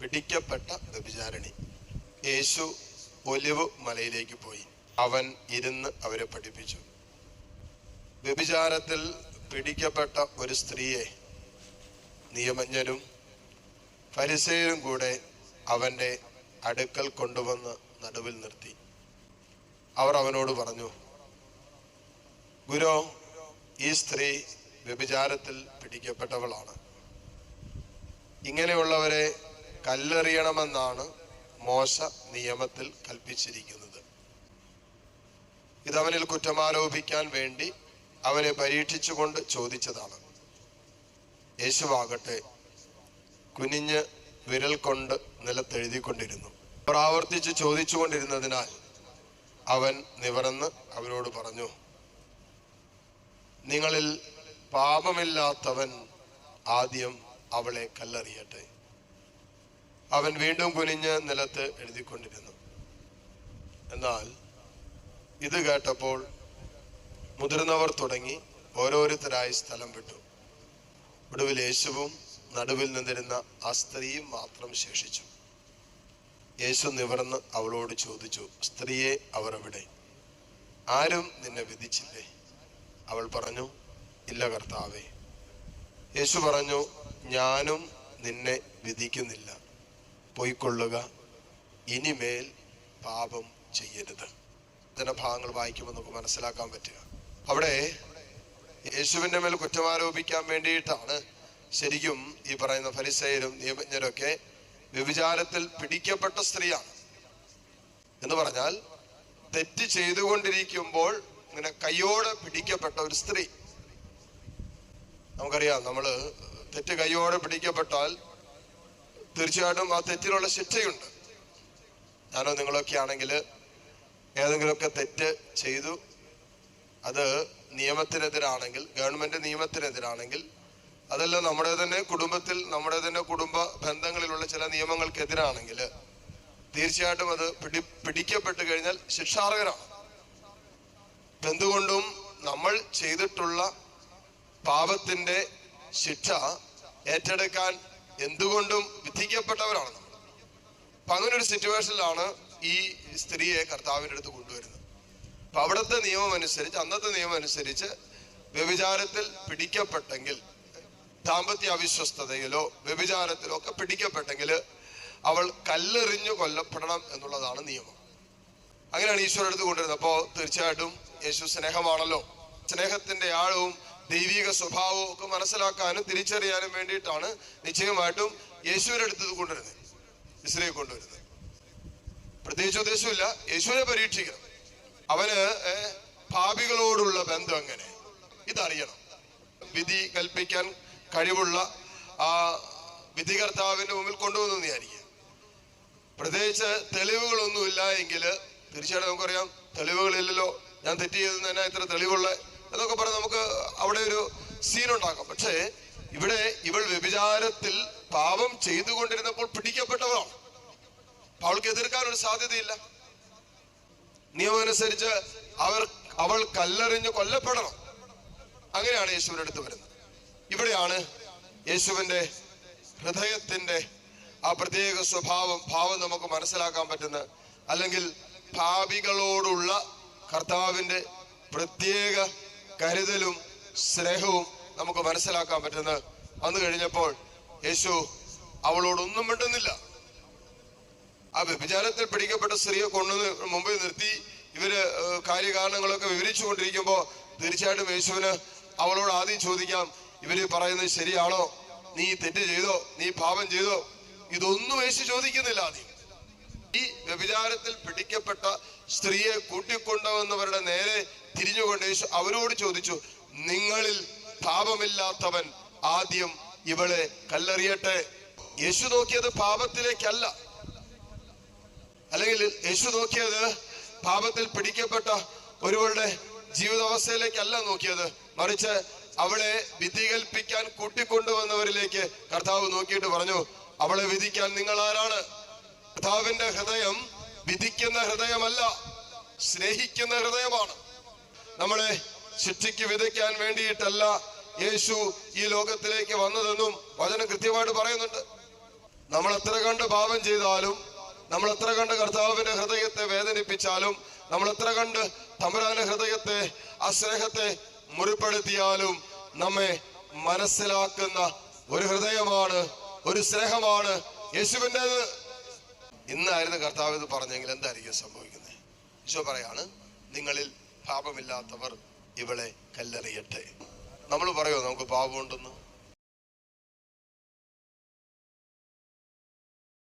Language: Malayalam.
പിടിക്കപ്പെട്ട വ്യഭിചാരിണി. യേശു ഒലിവ് മലയിലേക്ക് പോയി. അവൻ ഇരുന്ന് അവരെ പഠിപ്പിച്ചു. വ്യഭിചാരത്തിൽ പിടിക്കപ്പെട്ട ഒരു സ്ത്രീയെ നിയമജ്ഞരും പരിസയരും കൂടെ അവന്റെ അടുക്കൽ കൊണ്ടുവന്ന് നടുവിൽ നിർത്തി. അവർ അവനോട് പറഞ്ഞു ഗുരു ഈ സ്ത്രീ വ്യഭിചാരത്തിൽ പിടിക്കപ്പെട്ടവളാണ്. ഇങ്ങനെയുള്ളവരെ കല്ലെറിയണമെന്നാണ് മോശ നിയമത്തിൽ കൽപ്പിച്ചിരിക്കുന്നത്. ഇതവനിൽ കുറ്റമാരോപിക്കാൻ വേണ്ടി അവനെ പരീക്ഷിച്ചുകൊണ്ട് ചോദിച്ചതാണ്. യേശുവാകട്ടെ കുനിഞ്ഞ് വിരൽ കൊണ്ട് നിലത്തെഴുതിക്കൊണ്ടിരുന്നു. പ്രാവർത്തിച്ച് ചോദിച്ചുകൊണ്ടിരുന്നതിനാൽ അവൻ നിവർന്ന് അവരോട് പറഞ്ഞു നിങ്ങളിൽ പാപമില്ലാത്തവൻ ആദ്യം അവളെ കല്ലെറിയട്ടെ. അവൻ വീണ്ടും കുനിഞ്ഞ് നിലത്ത് എഴുതിക്കൊണ്ടിരുന്നു. എന്നാൽ ഇത് കേട്ടപ്പോൾ മുതിർന്നവർ തുടങ്ങി ഓരോരുത്തരായി സ്ഥലം വിട്ടു. ഒടുവിൽ യേശുവും നടുവിൽ നിന്നിരുന്ന ആ സ്ത്രീയും മാത്രം ശേഷിച്ചു. യേശു നിവർന്ന് അവളോട് ചോദിച്ചു സ്ത്രീയെ അവർ എവിടെ? ആരും നിന്നെ വിധിച്ചില്ലേ? അവൾ പറഞ്ഞു ഇല്ല കർത്താവേ. യേശു പറഞ്ഞു ഞാനും നിന്നെ വിധിക്കുന്നില്ല. പോയിക്കൊള്ളുക. ഇനിമേൽ പാപം ചെയ്യരുത്. ഭാഗങ്ങൾ വായിക്കുമ്പോൾ നമുക്ക് മനസ്സിലാക്കാൻ പറ്റുക. അവിടെ യേശുവിന്റെ മേൽ കുറ്റമാരോപിക്കാൻ വേണ്ടിയിട്ടാണ് ശരിക്കും ഈ പറയുന്ന ഫരിസയരും നിയമജ്ഞരൊക്കെ വ്യഭിചാരത്തിൽ പിടിക്കപ്പെട്ട സ്ത്രീയാണ്. എന്ന് പറഞ്ഞാൽ തെറ്റ് ചെയ്തുകൊണ്ടിരിക്കുമ്പോൾ ഇങ്ങനെ കയ്യോടെ പിടിക്കപ്പെട്ട ഒരു സ്ത്രീ. നമുക്കറിയാം നമ്മൾ തെറ്റ് കയ്യോടെ പിടിക്കപ്പെട്ടാൽ തീർച്ചയായിട്ടും ആ തെറ്റിനുള്ള ശിക്ഷയുണ്ട്. ഞാനോ നിങ്ങളൊക്കെ ആണെങ്കിൽ ഏതെങ്കിലുമൊക്കെ തെറ്റ് ചെയ്തു അത് നിയമത്തിനെതിരാണെങ്കിൽ ഗവൺമെന്റ് നിയമത്തിനെതിരാണെങ്കിൽ അതല്ല നമ്മുടെ തന്നെ കുടുംബത്തിൽ നമ്മുടെ തന്നെ കുടുംബ ബന്ധങ്ങളിലുള്ള ചില നിയമങ്ങൾക്കെതിരാണെങ്കിൽ തീർച്ചയായിട്ടും അത് പിടി പിടിക്കപ്പെട്ട് കഴിഞ്ഞാൽ ശിക്ഷാർഹരാണ്. എന്തുകൊണ്ടും നമ്മൾ ചെയ്തിട്ടുള്ള പാപത്തിന്റെ ശിക്ഷ ഏറ്റെടുക്കാൻ എന്തുകൊണ്ടും വിധിക്കപ്പെട്ടവരാണ് നമ്മൾ. അപ്പൊ അങ്ങനെ ഒരു സിറ്റുവേഷനിലാണ് ഈ സ്ത്രീയെ കർത്താവിന്റെ അടുത്ത് കൊണ്ടുവരുന്നത്. അപ്പൊ അവിടുത്തെ നിയമം അനുസരിച്ച് അന്നത്തെ നിയമം അനുസരിച്ച് വ്യഭിചാരത്തിൽ പിടിക്കപ്പെട്ടെങ്കിൽ ദാമ്പത്യ അവിശ്വസ്തതയിലോ വ്യഭിചാരത്തിലോ ഒക്കെ പിടിക്കപ്പെട്ടെങ്കിൽ അവൾ കല്ലെറിഞ്ഞു കൊല്ലപ്പെടണം എന്നുള്ളതാണ് നിയമം. അങ്ങനെയാണ് ഈശ്വരടുത്ത് കൊണ്ടുവരുന്നത്. അപ്പോൾ തീർച്ചയായിട്ടും യേശു സ്നേഹമാണല്ലോ. സ്നേഹത്തിന്റെ ആഴവും ദൈവിക സ്വഭാവവും ഒക്കെ മനസ്സിലാക്കാനും തിരിച്ചറിയാനും വേണ്ടിയിട്ടാണ് നിശ്ചയമായിട്ടും യേശുവിനെ അടുത്ത് കൊണ്ടുവരുന്നത്. ഇസ്രയെ കൊണ്ടുവരുന്നത്. പ്രത്യേകിച്ച് ഉദ്ദേശമില്ല. യേശുവിനെ പരീക്ഷിക്കണം. അവന് ഭാവികളോടുള്ള ബന്ധം എങ്ങനെ? ഇതറിയണം. വിധി കൽപ്പിക്കാൻ കഴിവുള്ള ആ വിധികർത്താവിന്റെ മുമ്പിൽ കൊണ്ടുവന്നു വിചാരിക്കുക. പ്രത്യേകിച്ച് തെളിവുകളൊന്നുമില്ല എങ്കിൽ തീർച്ചയായിട്ടും നമുക്കറിയാം തെളിവുകളില്ലല്ലോ. ഞാൻ തെറ്റ് ചെയ്തെന്ന് തന്നെ ഇത്ര തെളിവുള്ള എന്നൊക്കെ പറഞ്ഞ് നമുക്ക് അവിടെ ഒരു സീൻ ഉണ്ടാക്കാം. പക്ഷേ ഇവിടെ ഇവൾ വ്യഭിചാരത്തിൽ പാപം ചെയ്തുകൊണ്ടിരുന്നപ്പോൾ പിടിക്കപ്പെട്ടവളാണ്. അവൾക്ക് എതിർക്കാൻ ഒരു സാധ്യതയില്ല. നിയമം അനുസരിച്ച് അവർ അവൾ കല്ലെറിഞ്ഞ് കൊല്ലപ്പെടണം. അങ്ങനെയാണ് യേശുവിന്റെ അടുത്ത് വരുന്നത്. ഇവിടെയാണ് യേശുവിന്റെ ഹൃദയത്തിന്റെ ആ പ്രത്യേക സ്വഭാവം ഭാവം നമുക്ക് മനസ്സിലാക്കാൻ പറ്റുന്ന അല്ലെങ്കിൽ ഭാവികളോടുള്ള കർത്താവിന്റെ പ്രത്യേക കരുതലും സ്നേഹവും നമുക്ക് മനസ്സിലാക്കാൻ പറ്റുന്നത് വന്നു കഴിഞ്ഞപ്പോൾ യേശു അവളോടൊന്നും മിണ്ടുന്നില്ല. ആ വ്യഭിചാരത്തിൽ പിടിക്കപ്പെട്ട സ്ത്രീയെ കൊണ്ടുവന്ന് മുമ്പിൽ നിർത്തി. ഇവർ കാര്യകാരണങ്ങളൊക്കെ വിവരിച്ചു കൊണ്ടിരിക്കുമ്പോൾ തീർച്ചയായിട്ടും യേശുവിന് അവളോട് ആദ്യം ചോദിക്കാം ഇവർ പറയുന്നത് ശരിയാണോ? നീ തെറ്റ് ചെയ്തോ? നീ പാപം ചെയ്തോ? ഇതൊന്നും യേശു ചോദിക്കുന്നില്ല ആദ്യം. ഈ വ്യഭിചാരത്തിൽ പിടിക്കപ്പെട്ട സ്ത്രീയെ കൂട്ടിക്കൊണ്ടുവന്നവരുടെ നേരെ തിരിഞ്ഞുകൊണ്ട് യേശു അവരോട് ചോദിച്ചു നിങ്ങളിൽ പാപമില്ലാത്തവൻ ആദ്യം ഇവളെ കല്ലെറിയട്ടെ? യേശു നോക്കിയത് പാപത്തിലേക്കല്ല. അല്ലെങ്കിൽ യേശു നോക്കിയത് പാപത്തിൽ പിടിക്കപ്പെട്ട ഒരുവളുടെ ജീവിതാവസ്ഥയിലേക്കല്ല നോക്കിയത്. മറിച്ച് അവളെ വിധി കൽപ്പിക്കാൻ കൂട്ടിക്കൊണ്ടുവന്നവരിലേക്ക് കർത്താവ് നോക്കിയിട്ട് പറഞ്ഞു അവളെ വിധിക്കാൻ നിങ്ങൾ ആരാണ്? കർത്താവിന്റെ ഹൃദയം വിധിക്കുന്ന ഹൃദയമല്ല സ്നേഹിക്കുന്ന ഹൃദയമാണ്. നമ്മളെ ശിക്ഷയ്ക്ക് വിതയ്ക്കാൻ വേണ്ടിയിട്ടല്ല യേശു ഈ ലോകത്തിലേക്ക് വന്നതെന്നും വചനം കൃത്യമായിട്ട് പറയുന്നുണ്ട്. നമ്മൾ എത്ര കണ്ട് പാപം ചെയ്താലും നമ്മൾ എത്ര കണ്ട് കർത്താവിന്റെ ഹൃദയത്തെ വേദനിപ്പിച്ചാലും നമ്മൾ എത്ര കണ്ട് തമ്പുരാന്റെ ഹൃദയത്തെ ആ സ്നേഹത്തെ മുറിപ്പെടുത്തിയാലും നമ്മെ മനസ്സിലാക്കുന്ന ഒരു ഹൃദയമാണ് ഒരു സ്നേഹമാണ് യേശുവിന്റെത്. ഇന്നായിരുന്നു കർത്താവ് ഇത് പറഞ്ഞെങ്കിൽ എന്തായിരിക്കും സംഭവിക്കുന്നത്? ഈശോ പറയാണ് നിങ്ങളിൽ പാപമില്ലാത്തവർ ഇവളെ കല്ലെറിയട്ടെ. നമ്മൾ പറയോ നമുക്ക് പാപമുണ്ടെന്ന്?